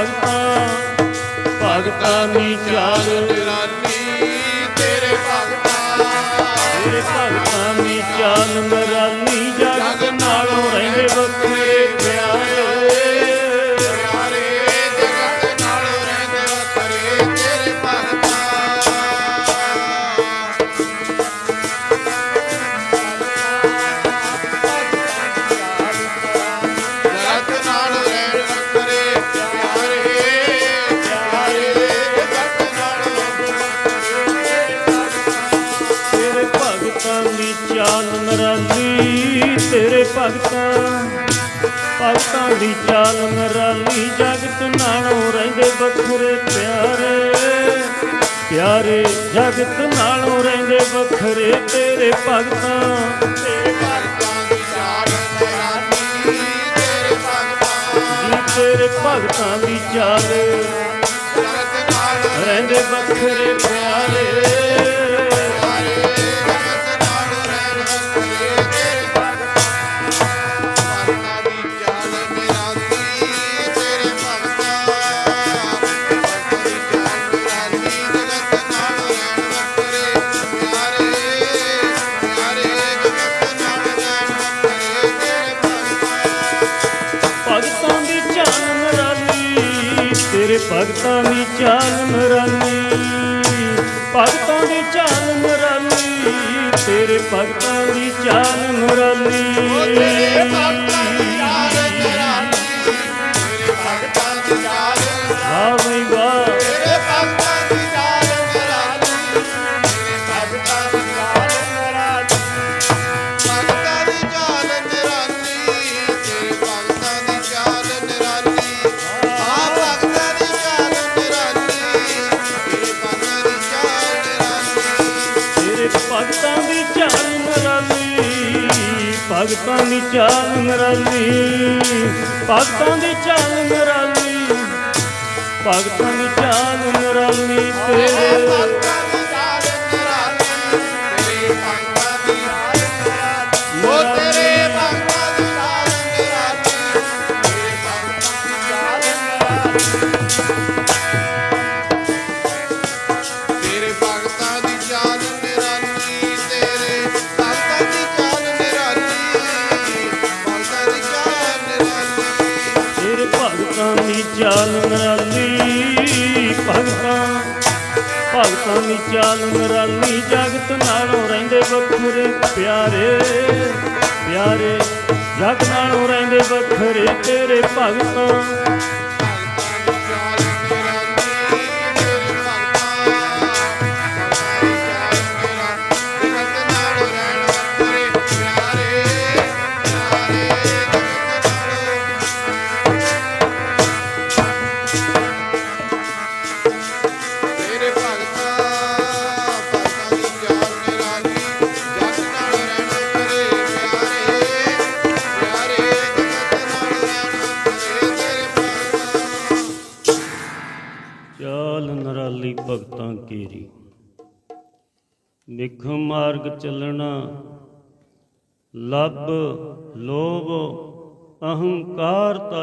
ਭਗਤਾਂ ਭਗਤਾਂ ਦੀ ਚਾਲ। ਨਿਰਾਨੀ ਤੇਰੇ ਭਗਤਾ ਤੇਰੇ ਭਗਤਾਂ ਦੀ ਚਾਲ। ਚਾਲ ਨਰਾਲੀ ਤੇਰੇ ਭਗਤਾਂ। ਭਗਤਾਂ ਦੀ ਚਾਲ ਨਰਾਲੀ ਜਗਤ ਨਾਲੋਂ ਰਹਿੰਦੇ ਵੱਖਰੇ ਪਿਆਰੇ। ਪਿਆਰੇ ਜਗਤ ਨਾਲੋਂ ਰਹਿੰਦੇ ਵੱਖਰੇ ਤੇਰੇ ਭਗਤਾਂ। ਤੇਰੇ ਭਗਤਾਂ ਦੀ ਚਾਲ ਨਿਰਾਨੀ ਤੇਰੇ ਭਗਤਾ। ਤੇਰੇ ਭਗਤਾਂ ਦੀ ਚਾਲ। ਰਹਿੰਦੇ ਵੱਖਰੇ ਨਰਾਲੀ ਤੇਰੇ ਭਗਤਾਂ ਦੀ ਚਾਲ ਨਰਾਲੀ ਭਗਤਾਂ ਦੀ ਚਾਲ ਨਰਾਲੀ ਤੇਰੇ ਭਗਤਾਂ ਦੀ ਚਾਲ ਨਰਾਲੀ ਤੇਰੇ ਭਗਤਾਂ ਦੀ ਭਗਤਾਂ ਦੀ ਚਾਲ ਨਰਾਲੀ ਭਗਤਾਂ ਦੀ ਚਾਲ ਨਰਾਲੀ ਭਗਤਾਂ ਦੀ ਚਾਲ ਨਰਾਲੀ ਤੇਰੇ ਚਾਲ ਨਰਾਲੀ ਭਗਤਾਂ ਭਗਤਾਂ ਦੀ ਚਾਲ ਨਰਾਲੀ ਜਗਤ ਨਾਲੋਂ ਰਹਿੰਦੇ ਵੱਖਰੇ ਪਿਆਰੇ ਪਿਆਰੇ ਜਗ ਨਾਲੋਂ ਰਹਿੰਦੇ ਵੱਖਰੇ ਤੇਰੇ ਭਗਤਾਂ। ਚਾਲ ਨਰਾਲੀ ਭਗਤਾਂ ਕੀਰੀ। ਨਿਖ ਮਾਰਗ ਚੱਲਣਾ ਲੱਭ ਲੋਭ ਅਹੰਕਾਰ ਤਾ